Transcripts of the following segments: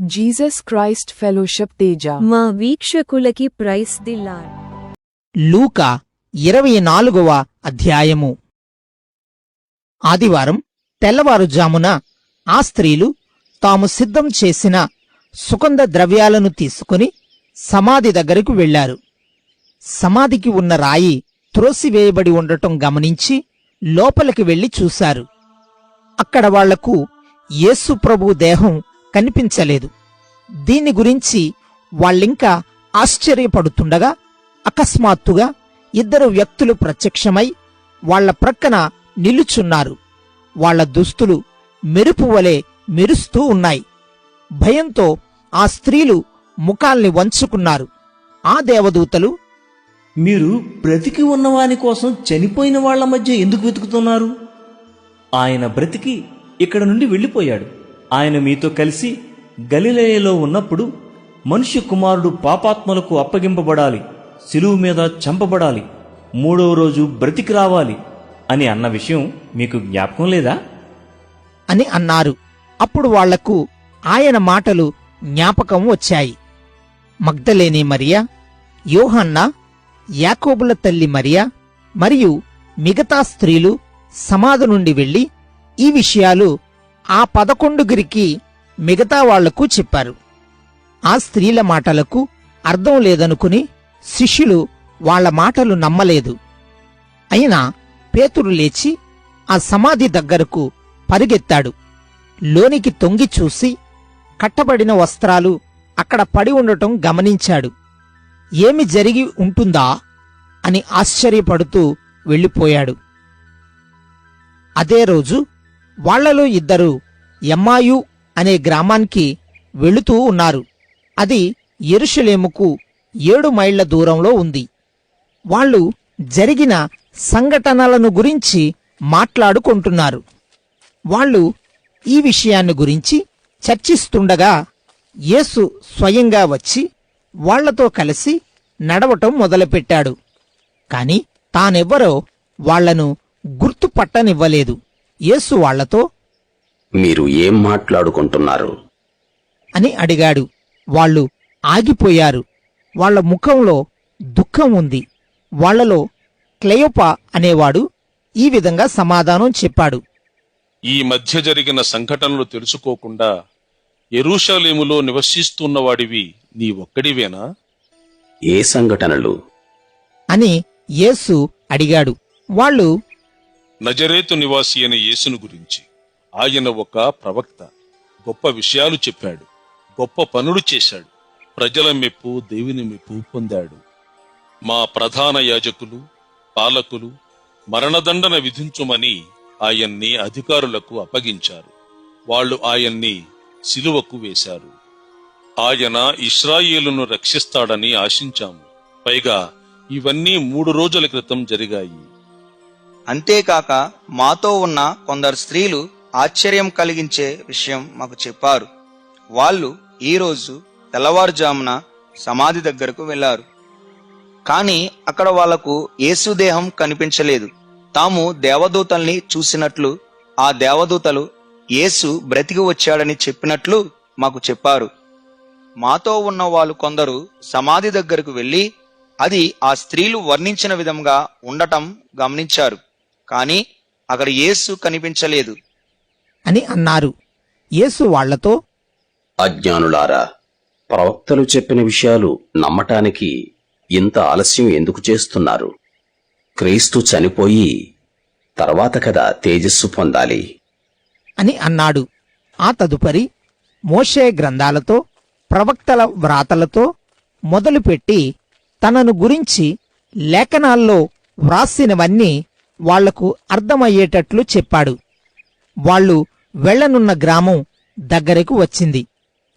Jesus Christ fellowship Teja. మా వీక్షకులకి price దిల్లార్ లూక ఇరవై నాలుగవ అధ్యాయము. ఆదివారం తెల్లవారుజామున ఆ స్త్రీలు తాము సిద్ధం చేసిన సుగంధ ద్రవ్యాలను తీసుకుని సమాధి దగ్గరకు వెళ్ళారు సమాధికి ఉన్న రాయి త్రోసివేయబడి ఉండటం గమనించి లోపలికి వెళ్ళి చూశారు. అక్కడ వాళ్ళకు యేసు ప్రభు దేహం కనిపించలేదు. దీని గురించి వాళ్ళింకా ఆశ్చర్యపడుతుండగా అకస్మాత్తుగా ఇద్దరు వ్యక్తులు ప్రత్యక్షమై వాళ్ళ ప్రక్కన నిలుచున్నారు. వాళ్ళ దుస్తులు మెరుపు వలె మెరుస్తూ ఉన్నాయి. భయంతో ఆ స్త్రీలు ముఖాల్ని వంచుకున్నారు. ఆ దేవదూతలు మీరు బ్రతికి ఉన్నవాని కోసం చనిపోయిన వాళ్ళ మధ్య ఎందుకు వెతుకుతున్నారు? ఆయన బ్రతికి ఇక్కడ నుండి వెళ్ళిపోయాడు. ఆయన మీతో కలిసి గలిలయలో ఉన్నప్పుడు మనుష్య కుమారుడు పాపాత్మలకు అప్పగింపబడాలి సిలువు మీద చంపబడాలి మూడవ రోజు బ్రతికి రావాలి అని అన్న విషయం మీకు జ్ఞాపకం లేదా? అని అన్నారు. అప్పుడు వాళ్ళకు ఆయన మాటలు జ్ఞాపకం వచ్చాయి. మగ్ధలేని మరియా యోహన్న యాకోబుల తల్లి మరియా మరియు మిగతా స్త్రీలు సమాధి నుండి వెళ్ళి ఈ విషయాలు ఆ పదకొండుగురికి మిగతా వాళ్ళకు చెప్పారు. ఆ స్త్రీల మాటలకు అర్థం లేదనుకుని శిష్యులు వాళ్ళ మాటలు నమ్మలేదు. అయినా పేతురు లేచి ఆ సమాధి దగ్గరకు పరిగెత్తాడు. లోనికి తొంగి చూసి కట్టబడిన వస్త్రాలు అక్కడ పడి ఉండటం గమనించాడు. ఏమి జరిగి ఉంటుందా అని ఆశ్చర్యపడుతూ వెళ్ళిపోయాడు. అదే రోజు వాళ్ళలో ఇద్దరు ఎమ్మాయు అనే గ్రామానికి వెళుతూ ఉన్నారు. అది ఎరుషులేముకు ఏడు మైళ్ళ దూరంలో ఉంది. వాళ్ళు జరిగిన సంఘటనలను గురించి మాట్లాడుకుంటున్నారు. వాళ్ళు ఈ విషయాన్ని గురించి చర్చిస్తుండగా యేసు స్వయంగా వచ్చి వాళ్ళతో కలిసి నడవటం మొదలుపెట్టాడు. కాని తానెవ్వరో వాళ్ళను గుర్తుపట్టనివ్వలేదు. యేసు వాళ్ళతో మీరు ఏం మాట్లాడుకుంటున్నారు? అని అడిగాడు. వాళ్ళు ఆగిపోయారు. వాళ్ళ ముఖంలో దుఃఖం ఉంది. వాళ్ళలో క్లెయోపా అనేవాడు ఈ విధంగా సమాధానం చెప్పాడు. ఈ మధ్య జరిగిన సంఘటనలు తెలుసుకోకుండా ఎరూషలేములో నివసిస్తున్నవాడివి నీ ఒక్కడివేనా? ఏ సంఘటనలు? అని యేసు అడిగాడు. వాళ్ళు నజరేతు నివాసి అయిన యేసును గురించి. ఆయన ఒక ప్రవక్త. గొప్ప విషయాలు చెప్పాడు. గొప్ప పనులు చేశాడు. ప్రజల మెప్పు దేవుని మెప్పు పొందాడు. మా ప్రధాన యాజకులు పాలకులు మరణదండన విధించుమని ఆయన్ని అధికారులకు అప్పగించారు. వాళ్ళు ఆయన్ని సిలువకు వేశారు. ఆయన ఇస్రాయేలును రక్షిస్తాడని ఆశించాము. పైగా ఇవన్నీ మూడు రోజుల క్రితం జరిగాయి. అంతేకాక మాతో ఉన్న కొందరు స్త్రీలు ఆశ్చర్యం కలిగించే విషయం మాకు చెప్పారు. వాళ్ళు ఈరోజు తెల్లవారుజామున సమాధి దగ్గరకు వెళ్ళారు కానీ అక్కడ వాళ్ళకు యేసుదేహం కనిపించలేదు. తాము దేవదూతల్ని చూసినట్లు ఆ దేవదూతలు యేసు బ్రతికి వచ్చాడని చెప్పినట్లు మాకు చెప్పారు. మాతో ఉన్న వాళ్ళు కొందరు సమాధి దగ్గరకు వెళ్ళి అది ఆ స్త్రీలు వర్ణించిన విధంగా ఉండటం గమనించారు. కానీ అక్కడ యేసు కనిపించలేదు. అని అన్నారు. యేసు వాళ్ళతో అజ్ఞానులారా ప్రవక్తలు చెప్పిన విషయాలు నమ్మటానికి ఇంత ఆలస్యం ఎందుకు చేస్తున్నారు? క్రీస్తు చనిపోయి తర్వాత కదా తేజస్సు పొందాలి. అని అన్నాడు. ఆ తదుపరి మోషే గ్రంథాలతో ప్రవక్తల వ్రాతలతో మొదలుపెట్టి తనను గురించి లేఖనాల్లో వ్రాసినవన్నీ వాళ్ళకు అర్థమయ్యేటట్లు చెప్పాడు. వాళ్ళు వెళ్ళనున్న గ్రామం దగ్గరకు వచ్చింది.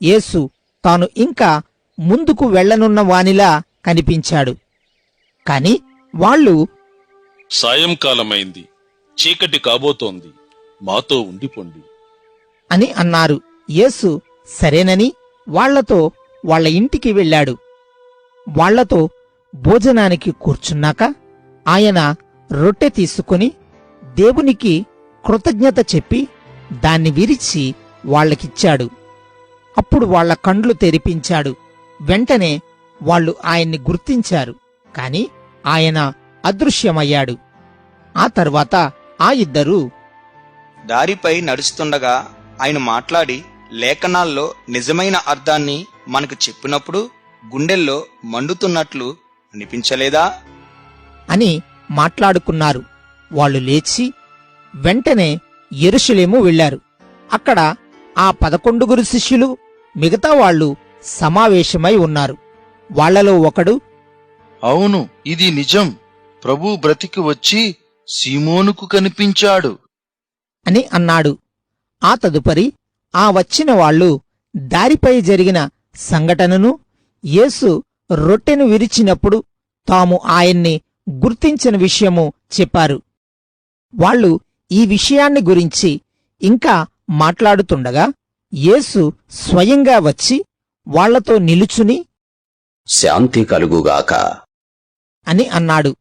యేసు తాను ఇంకా ముందుకు వెళ్ళనున్న వానిలా కనిపించాడు. కాని వాళ్ళు సాయంకాలమైంది. చీకటి కాబోతోంది. మాతో ఉండిపోండి. అని అన్నారు. యేసు సరేనని వాళ్ళతో వాళ్ళ ఇంటికి వెళ్ళాడు. వాళ్ళతో భోజనానికి కూర్చున్నాక ఆయన రొట్టె తీసుకుని దేవునికి కృతజ్ఞత చెప్పి దాన్ని విరిచి వాళ్ళకిచ్చాడు. అప్పుడు వాళ్ళ కండ్లు తెరిపించాడు. వెంటనే వాళ్ళు ఆయన్ని గుర్తించారు. కాని ఆయన అదృశ్యమయ్యాడు. ఆ తర్వాత ఆ ఇద్దరూ దారిపై నడుస్తుండగా ఆయన మాట్లాడి లేఖనాల్లో నిజమైన అర్థాన్ని మనకు చెప్పినప్పుడు గుండెల్లో మండుతున్నట్లు అనిపించలేదా? అని మాట్లాడుకున్నారు. వాళ్ళు లేచి వెంటనే ఎరుషలేము వెళ్ళారు అక్కడ ఆ పదకొండుగురు శిష్యులు మిగతా వాళ్ళు సమావేశమై ఉన్నారు. వాళ్ళలో ఒకడు అవును ఇది నిజం. ప్రభు బ్రతికి వచ్చి సీమోనుకు కనిపించాడు. అని అన్నాడు. ఆ తదుపరి ఆ వచ్చిన వాళ్ళు దారిపై జరిగిన సంఘటనను యేసు రొట్టెను విరిచినప్పుడు తాము ఆయన్ని గుర్తించిన విషయము చెప్పారు. వాళ్ళు ఈ విషయాన్ని గురించి ఇంకా మాట్లాడుతుండగా యేసు స్వయంగా వచ్చి వాళ్ళతో నిలుచుని శాంతి కలుగుగాక. అని అన్నాడు.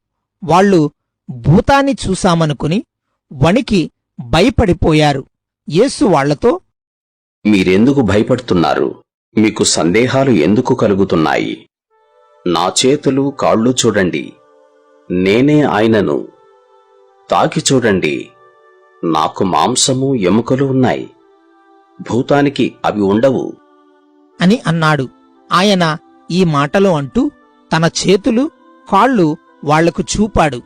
వాళ్ళు భూతాన్ని చూశామనుకుని వణికి భయపడిపోయారు. యేసు వాళ్ళతో మీరెందుకు భయపడుతున్నారు? మీకు సందేహాలు ఎందుకు కలుగుతున్నాయి? నా చేతులు కాళ్ళు చూడండి. నేనే ఆయనను. తాకి చూడండి నాకు మాంసము ఎముకలు ఉన్నాయి. భూతానికి అవి ఉండవు. అని అన్నాడు. ఆయన ఈ మాటలు అంటూ తన చేతులు కాళ్ళు వాళ్ళకు చూపాడు.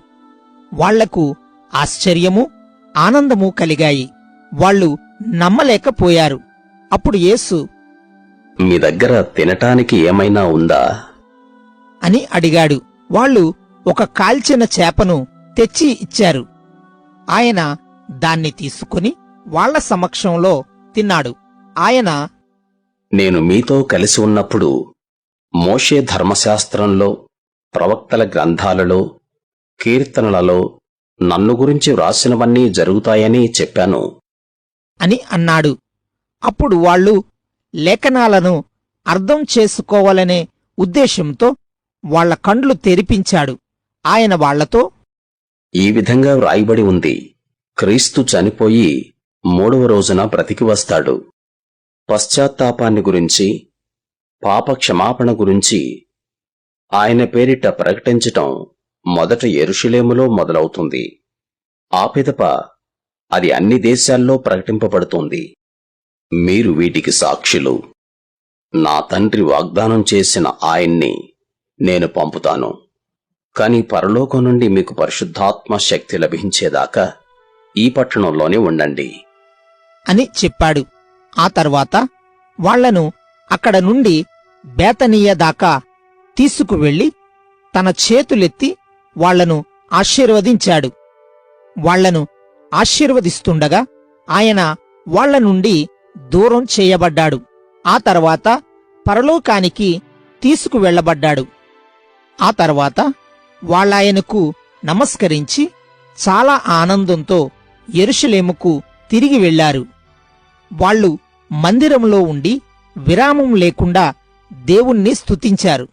వాళ్ళకు ఆశ్చర్యము ఆనందము కలిగాయి. వాళ్ళు నమ్మలేకపోయారు. అప్పుడు యేసు మీ దగ్గర తినటానికి ఏమైనా ఉందా? అని అడిగాడు. వాళ్ళు ఒక కాల్చిన చేపను తెచ్చి ఇచ్చారు. ఆయన దాన్ని తీసుకుని వాళ్ళ సమక్షంలో తిన్నాడు. ఆయన నేను మీతో కలిసి ఉన్నప్పుడు మోషే ధర్మశాస్త్రంలో ప్రవక్తల గ్రంథాలలో కీర్తనలలో నన్ను గురించి వ్రాసినవన్నీ జరుగుతాయని చెప్పాను. అని అన్నాడు. అప్పుడు వాళ్ళు లేఖనాలను అర్థం చేసుకోవాలనే ఉద్దేశంతో వాళ్ళ కండ్లు తెరిపించాడు. ఆయన వాళ్ళతో ఈ విధంగా వ్రాయబడి ఉంది. క్రీస్తు చనిపోయి మూడవ రోజున బ్రతికి వస్తాడు. పశ్చాత్తాపాన్ని గురించి పాప క్షమాపణ గురించి ఆయన పేరిట ప్రకటించటం మొదట ఎరుషులేములో మొదలవుతుంది. ఆ పిదప అది అన్ని దేశాల్లో ప్రకటింపబడుతుంది. మీరు వీటికి సాక్షులు. నా తండ్రి వాగ్దానం చేసిన ఆయన్ని నేను పంపుతాను. కాని పరలోకం నుండి మీకు పరిశుద్ధాత్మ శక్తి లభించేదాకా ఈ పట్టణంలోనే ఉండండి. అని చెప్పాడు. ఆ తర్వాత వాళ్ళను అక్కడ నుండి బేతనీయ దాకా తీసుకువెళ్ళి తన చేతులెత్తి వాళ్ళను ఆశీర్వదించాడు. వాళ్ళను ఆశీర్వదిస్తుండగా ఆయన వాళ్ళ నుండి దూరం చేయబడ్డాడు. ఆ తర్వాత పరలోకానికి తీసుకువెళ్ళబడ్డాడు ఆ తర్వాత వాళ్ళాయనకు నమస్కరించి చాలా ఆనందంతో ఎరుషలేముకు తిరిగి వెళ్ళారు వాళ్ళు మందిరంలో ఉండి విరామం లేకుండా దేవుణ్ణి స్తుతించారు.